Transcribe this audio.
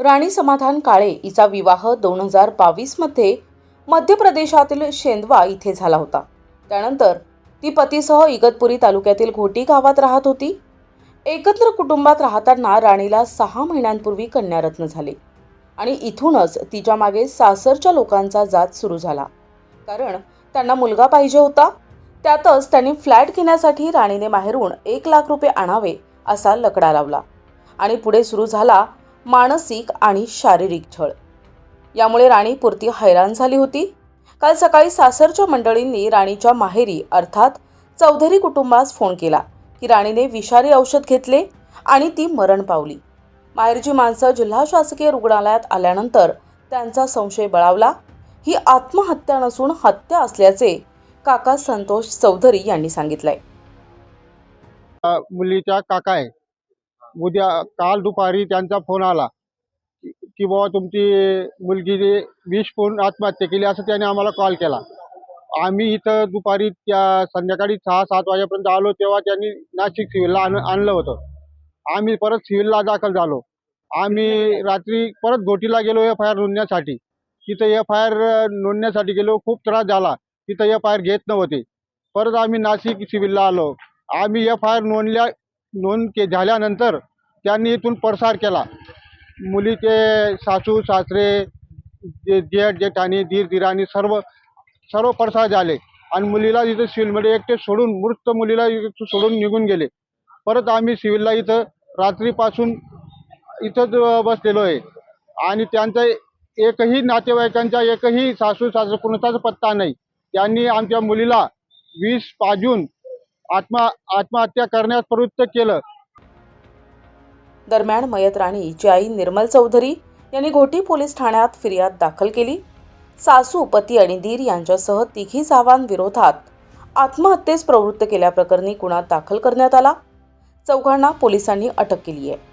राणी समाधान काळे हिचा विवाह दोन हजार बावीसमध्ये मध्य प्रदेशातील शेंदवा इथे झाला होता. त्यानंतर ती पतीसह इगतपुरी तालुक्यातील घोटी गावात राहत होती. एकत्र कुटुंबात राहताना राणीला सहा महिन्यांपूर्वी कन्यारत्न झाले आणि इथूनच तिच्यामागे सासरच्या लोकांचा जात सुरू झाला. कारण त्यांना मुलगा पाहिजे होता. त्यातच त्यांनी फ्लॅट घेण्यासाठी राणीने माहेरून एक लाख रुपये आणावे असा लकडा लावला आणि पुढे सुरू झाला मानसिक आणि शारीरिक छळ यामुळे राणी पुरती हैराण झाली होती. काल सकाळी सासरच्या मंडळींनी राणीच्या माहेरी अर्थात चौधरी कुटुंबास फोन केला की राणीने विषारी औषध घेतले आणि ती मरण पावली. माहेरची माणसं जिल्हा शासकीय रुग्णालयात आल्यानंतर त्यांचा संशय बळावला. ही आत्महत्या नसून हत्या असल्याचे काका संतोष चौधरी यांनी सांगितलंय. मुलीचा काका आहे. उद्या काल दुपारी त्यांचा फोन आला की बाबा तुमची मुलगी विष फोन आत्महत्या केली असं त्याने आम्हाला कॉल केला. आम्ही इथं दुपारी त्या संध्याकाळी सहा सात वाजेपर्यंत आलो तेव्हा त्यांनी नाशिक सिव्हिलला आण आणलं होतं. आम्ही परत सिव्हिलला दाखल झालो. आम्ही रात्री परत घोटीला गेलो एफ आय आर नोंदण्यासाठी. तिथं एफ आय आर नोंदण्यासाठी गेलो खूप त्रास झाला. तिथं एफ आय आर घेत नव्हते. परत आम्ही नाशिक सिव्हिलला आलो. आम्ही एफ आय आर नोंदल्या नोंद के झाल्यानंतर त्यांनी इथून पडसार केला. मुलीचे सासू सासरे जे जेठ जेठाणी धीर धीराणी सर्व सर्व पडसार झाले. आणि मुलीला इथं सिव्हिलमध्ये एकटे सोडून मृत मुलीला सोडून निघून गेले. परत आम्ही सिव्हिलला इथं रात्रीपासून इथंच बसलेलो आहे. आणि त्यांचा एकही नातेवाईकांचा एकही सासू सासू कुणाचाच पत्ता नाही. त्यांनी आमच्या मुलीला वीस पाजून आत्मा आत्महत्या करण्यास प्रवृत्त केलं. दरम्यान मयत राणीची आई निर्मल चौधरी यांनी घोटी पोलीस ठाण्यात फिर्याद दाखल केली. सासू पती आणि दीर यांच्यासह तिघी जावांविरोधात आत्महत्येस प्रवृत्त केल्याप्रकरणी गुन्हा दाखल करण्यात आला. चौघांना पोलिसांनी अटक केली आहे